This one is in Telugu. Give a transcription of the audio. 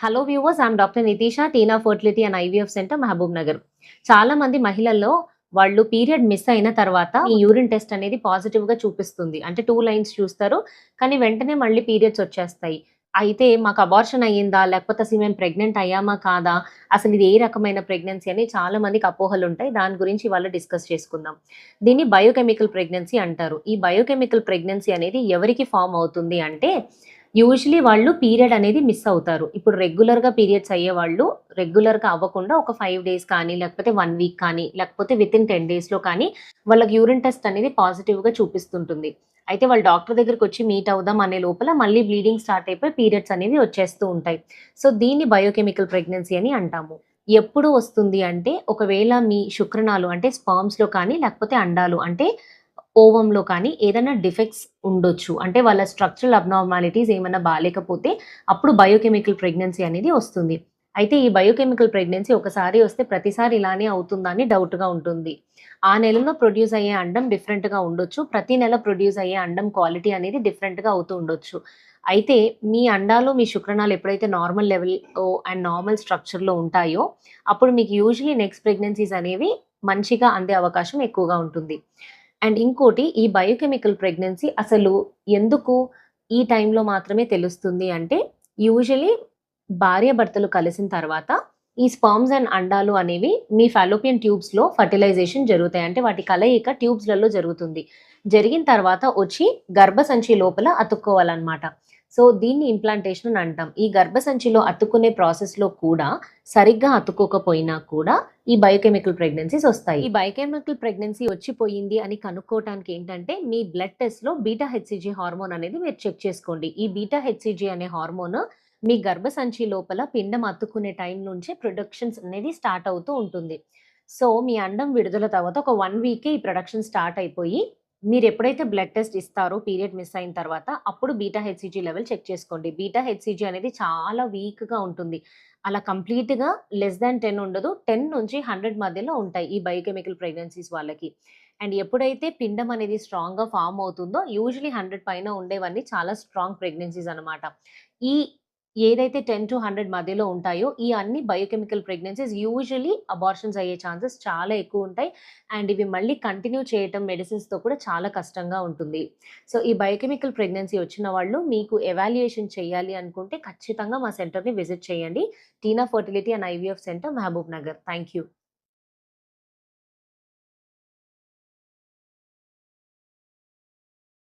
Hello viewers I'm doctor Nitisha Tina fertility and IVF centre Mahabubnagar చాలా మంది మహిళల్లో వాళ్ళు పీరియడ్ మిస్ అయిన తర్వాత ఈ యూరిన్ టెస్ట్ అనేది పాజిటివ్గా చూపిస్తుంది. అంటే టూ లైన్స్ చూస్తారు కానీ వెంటనే మళ్ళీ పీరియడ్స్ వచ్చేస్తాయి. అయితే మాకు అబార్షన్ అయ్యిందా లేకపోతే అసలు మేము ప్రెగ్నెంట్ అయ్యామా కాదా అసలు ఇది ఏ రకమైన ప్రెగ్నెన్సీ అని చాలా మందికి అపోహలు ఉంటాయి. దాని గురించి ఇవాళ డిస్కస్ చేసుకుందాం. దీన్ని బయోకెమికల్ ప్రెగ్నెన్సీ అంటారు. ఈ బయోకెమికల్ ప్రెగ్నెన్సీ అనేది ఎవరికి ఫామ్ అవుతుంది అంటే యూజువలీ వాళ్ళు పీరియడ్ అనేది మిస్ అవుతారు. ఇప్పుడు రెగ్యులర్గా పీరియడ్స్ అయ్యే వాళ్ళు రెగ్యులర్గా అవ్వకుండా ఒక ఫైవ్ డేస్ కానీ లేకపోతే వన్ వీక్ కానీ లేకపోతే విత్ ఇన్ టెన్ డేస్లో కానీ వాళ్ళకి యూరిన్ టెస్ట్ అనేది పాజిటివ్గా చూపిస్తుంటుంది. అయితే వాళ్ళు డాక్టర్ దగ్గరికి వచ్చి మీట్ అవుదాం అనే లోపల మళ్ళీ బ్లీడింగ్ స్టార్ట్ అయిపోయి పీరియడ్స్ అనేవి వచ్చేస్తూ ఉంటాయి. సో దీన్ని బయోకెమికల్ ప్రెగ్నెన్సీ అని అంటాము. ఎప్పుడు వస్తుంది అంటే ఒకవేళ మీ శుక్రనాలు అంటే స్పర్మ్స్లో కానీ లేకపోతే అండాలు అంటే ఓవంలో కానీ ఏదైనా డిఫెక్ట్స్ ఉండొచ్చు. అంటే వాళ్ళ స్ట్రక్చరల్ అబ్నార్మాలిటీస్ ఏమైనా బాగాలేకపోతే అప్పుడు బయోకెమికల్ ప్రెగ్నెన్సీ అనేది వస్తుంది. అయితే ఈ బయోకెమికల్ ప్రెగ్నెన్సీ ఒకసారి వస్తే ప్రతిసారి ఇలానే అవుతుందా అని డౌట్గా ఉంటుంది. ఆ నెలలో ప్రొడ్యూస్ అయ్యే అండం డిఫరెంట్గా ఉండొచ్చు. ప్రతి నెల ప్రొడ్యూస్ అయ్యే అండం క్వాలిటీ అనేది డిఫరెంట్గా అవుతూ ఉండొచ్చు. అయితే మీ అండాలు మీ శుక్రనాలు ఎప్పుడైతే నార్మల్ లెవెల్ అండ్ నార్మల్ స్ట్రక్చర్లో ఉంటాయో అప్పుడు మీకు యూజువలీ నెక్స్ట్ ప్రెగ్నెన్సీస్ అనేవి మంచిగా అందే అవకాశం ఎక్కువగా ఉంటుంది. అండ్ ఇంకోటి ఈ బయోకెమికల్ ప్రెగ్నెన్సీ అసలు ఎందుకు ఈ టైంలో మాత్రమే తెలుస్తుంది అంటే యూజువలీ భార్య భర్తలు కలిసిన తర్వాత ఈ స్పర్మ్స్ అండ్ అండాలు అనేవి మీ ఫాలోపియన్ ట్యూబ్స్లో ఫర్టిలైజేషన్ జరుగుతాయి. అంటే వాటి కలయిక ట్యూబ్స్లలో జరుగుతుంది. జరిగిన తర్వాత వచ్చి గర్భసంచి లోపల అతుక్కోవాలన్నమాట. సో దీన్ని ఇంప్లాంటేషన్ అని అంటాం. ఈ గర్భసంచిలో అతుక్కునే ప్రాసెస్లో కూడా సరిగ్గా అతుక్కోకపోయినా కూడా ఈ బయోకెమికల్ ప్రెగ్నెన్సీస్ వస్తాయి. ఈ బయోకెమికల్ ప్రెగ్నెన్సీ వచ్చిపోయింది అని కనుక్కోవటానికి ఏంటంటే మీ బ్లడ్ టెస్ట్లో బీటా హెచ్సిజీ హార్మోన్ అనేది మీరు చెక్ చేసుకోండి. ఈ బీటా హెచ్సిజీ అనే హార్మోన్ మీ గర్భసంచి లోపల పిండం అతుక్కునే టైం నుంచే ప్రొడక్షన్స్ అనేది స్టార్ట్ అవుతూ ఉంటుంది. సో మీ అండం విడుదల తర్వాత ఒక వన్ వీకే ఈ ప్రొడక్షన్ స్టార్ట్ అయిపోయి మీరు ఎప్పుడైతే బ్లడ్ టెస్ట్ ఇస్తారో పీరియడ్ మిస్ అయిన తర్వాత అప్పుడు బీటా హెచ్సిజీ లెవెల్ చెక్ చేసుకోండి. బీటా హెచ్సిజీ అనేది చాలా వీక్గా ఉంటుంది. అలా కంప్లీట్గా లెస్ దాన్ టెన్ ఉండదు. టెన్ నుంచి హండ్రెడ్ మధ్యలో ఉంటాయి ఈ బయోకెమికల్ ప్రెగ్నెన్సీస్ వాళ్ళకి. అండ్ ఎప్పుడైతే పిండం అనేది స్ట్రాంగ్గా ఫామ్ అవుతుందో యూజువలీ హండ్రెడ్ పైన ఉండేవన్నీ చాలా స్ట్రాంగ్ ప్రెగ్నెన్సీస్ అనమాట ఈ ఏదైతే టెన్ టు హండ్రెడ్ మధ్యలో ఉంటాయో ఈ అన్ని బయోకెమికల్ ప్రెగ్నెన్సీస్ యూజువలీ అబార్షన్స్ అయ్యే ఛాన్సెస్ చాలా ఎక్కువ ఉంటాయి. అండ్ ఇవి మళ్ళీ కంటిన్యూ చేయటం మెడిసిన్స్తో కూడా చాలా కష్టంగా ఉంటుంది. సో ఈ బయోకెమికల్ ప్రెగ్నెన్సీ వచ్చిన వాళ్ళు మీకు ఎవాల్యుయేషన్ చేయాలి అనుకుంటే ఖచ్చితంగా మా సెంటర్ని విజిట్ చేయండి. Tina fertility and IVF centre Mahabubnagar thank you